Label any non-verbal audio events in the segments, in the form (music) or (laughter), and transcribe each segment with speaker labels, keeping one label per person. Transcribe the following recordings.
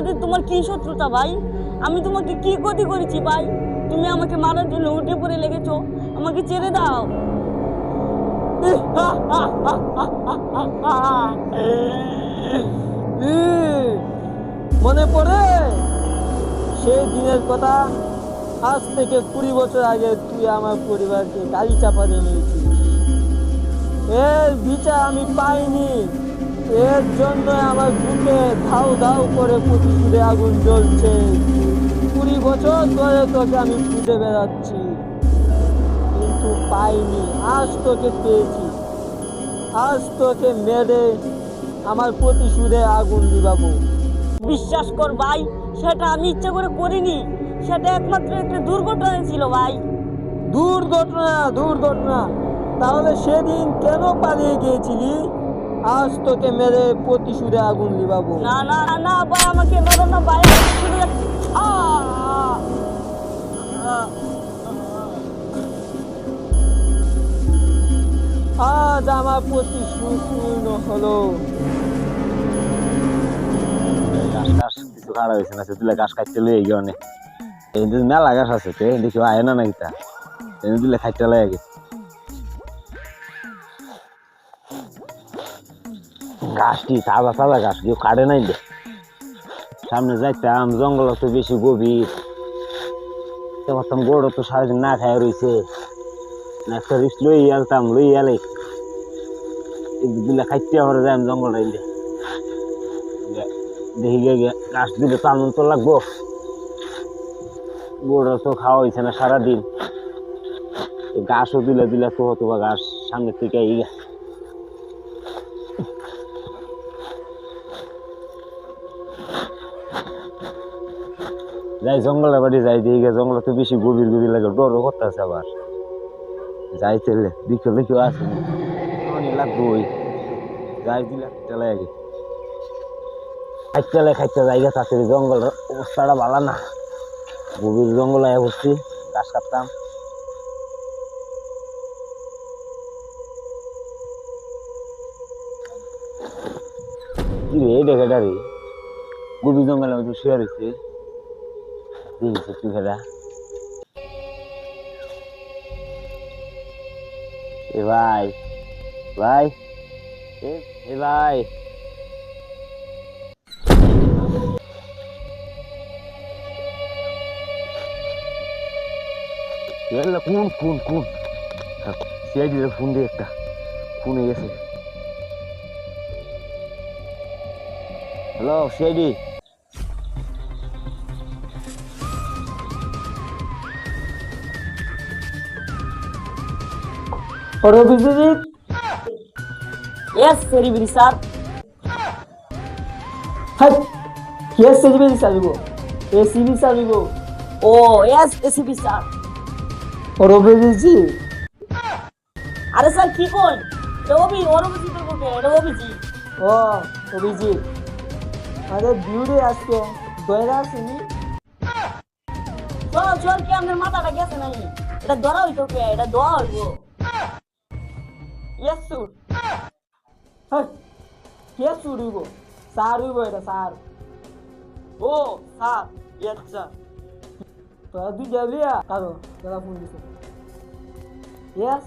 Speaker 1: শত্রুতা ভাই? আমি তোমাকে কি ক্ষতি করেছি ভাই? তুমি আমাকে মারার জন্য উঠে পড়ে লেগেছো। আমাকে ছেড়ে দাও। (laughs)
Speaker 2: মনে পড়ে? সেই দিনের কথা আজ থেকে কুড়ি বছর আগে তুই আমার পরিবারকে গাড়ি চাপা দিয়ে মেরেছিস এর বিচার আমি পাইনি। এর জন্য আমার বুকে ধাউ ধাউ করে প্রতিশোধে আগুন জ্বলছে। কুড়ি বছর ধরে তোকে আমি খুঁজে বেড়াচ্ছি। কিন্তু পাইনি আজ তোকে পেয়েছি। আজ তোকে মেরে আমার প্রতিশোধে আগুন দিবাবো।
Speaker 1: বিশ্বাস কর ভাই সেটা আমি ইচ্ছা করে করিনি। সেটা একমাত্র একটা দুর্ঘটনা ছিল ভাই।
Speaker 2: দুর্ঘটনা দুর্ঘটনা। তাহলে সেদিন কেন পালিয়ে গিয়েছিলি? আজ তোকে মেরে প্রতিশোধে আগুন দিবাবো
Speaker 1: না না না, না ভাই আমাকে মেরো না ভাই!
Speaker 2: আজ আমার প্রতিশোধ পূর্ণ হলো।
Speaker 3: গাছ গাছ কিছু খারাপ হয়েছে না দিলে গাছ খাইতে লয়ে গিয়ে অনেক। মেলা গাছ আছে তে দেখি আয় না নাকি তা। দিলে খাইতে লয়ে গাছটি তাজা তাজা গাছ, কেউ কাটে নাই দে। সামনে যাইতাম, জঙ্গল তো বেশি গভীর। তো ভাবতাম গরু তো সারাদিন না খায় রয়েছে একটা রিস লই আলতাম লই আলে। দিলে খাইতে হরে যাই জঙ্গল রাইলে দেখি গে গে, গাছ দিলে তো আনন্দ তো লাগবো। গোড়া তো খাওয়া হয়েছে না সারাদিন। গাছও দিলে দিলে তো হতো বা গাছ সামনে থেকে এই গে। যাই জঙ্গলের বাড়ি যাই দিয়ে গে জঙ্গলে তো বেশি গভীর গভীর লাগে ডরও করতে আছে আবার। যাই তেলে বিকেলে কেউ আসে। লাগবো যাই দিলে তেলে আগে খাইতে খাইতে জায়গা তাড়াতাড়ি জঙ্গল অবস্থাটা ভালো না। গভীর জঙ্গল বসছি গাছ কাটতাম। কি রে এই ডেকাটা রে? গভীর জঙ্গলের মধ্যে শুয়ে রয়েছে। এ ভাই ভাই এ ভাই এলা কোন কোন সিআইডি রে ফোন দিয়ে একটা ফোনে গেছে হ্যালো সিআইডি
Speaker 2: ওর Abhijit
Speaker 1: Yes, Seribiri sir
Speaker 2: hi কে সেজবে চালিব এ সিবি চালিব
Speaker 1: ও yes, এসিপি স্যার
Speaker 2: ওর অভিজিৎ
Speaker 1: আরে স্যার কি কোন ওর অভিজিতের বুকে এটা অভিজিৎ।
Speaker 2: ও অভিজিৎ। আরে বিউরে আজকে। দয়রা আসেনি
Speaker 1: চল চল কি আপনার মাথাটা গেছে নাই এটা ধরা হইতো কে? এটা দোয়া হইব।
Speaker 2: চুরিব সার হইব এটা সার
Speaker 1: ও স্যার ইয়েস স্যার
Speaker 2: তোরা দুই যাবিয়া কারও তোরা ফোন দিছে ইয়েস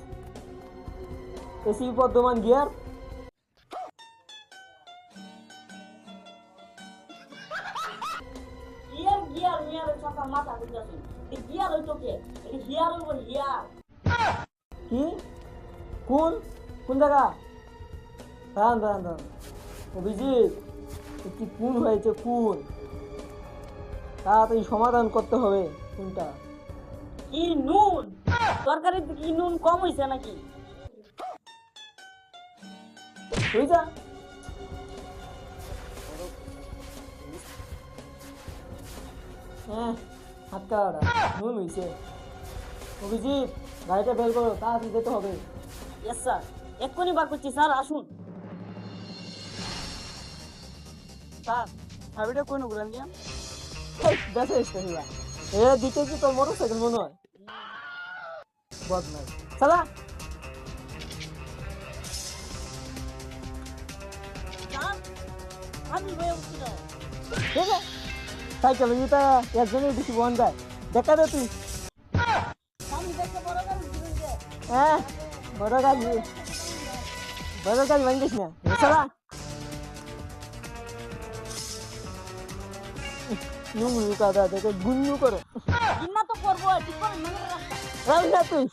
Speaker 2: এসি বর্ধমান গিয়ার
Speaker 1: গিয়ার গিয়ার গিয়ার সকাল মাথা ঢুকাছে এই গিয়ার হইতো কে এটা হিয়ার হইব হিয়ার
Speaker 2: কি কোন কোন জায়গা? দাঁড়ান দাঁড়ান দাঁড়ান। অভিজিৎ একটি কোন হয়েছে কোন তাড়াতাড়ি সমাধান করতে হবে কোনটা
Speaker 1: কি নুন তরকারিতে কি নুন কম হয়েছে নাকি?
Speaker 2: হ্যাঁ হাত কাটা। নুন হয়েছে অভিজিৎ গাড়িটা বের করো তাড়াতাড়ি যেতে হবে।
Speaker 1: ইয়েস স্যার এক্ষুনি বার করছি স্যার আসুন।
Speaker 2: স্যার চাবিটা কোন ঘুরান দিয়া? বেসে এসে এ দিতে কি তোর মোটর সাইকেল মনে হয়? বদমাই সাইকেল একজনের বেশি বন্ধ দেখা দে তুই। হ্যাঁ বড় গাড়ি। বড় গাড়ি ভাঙিস না এছাড়া নুঙ্গু কাদা দেখে গুন্নু করো
Speaker 1: কিনা তো করব ঠিক করে মনে
Speaker 2: রাখ না তুই।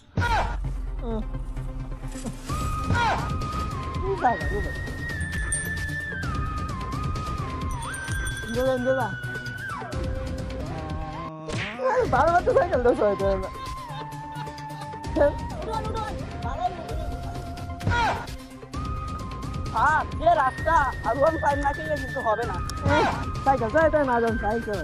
Speaker 2: দাদা, দাদা। বারবার তো সাইকেল দোষ হয়তো না হ্যাঁ
Speaker 1: ভালোই
Speaker 2: যে রাস্তা আর ওয়ান টাইম না কিন্তু হবে না। সাইকেল সাইকেল না যান সাইকেল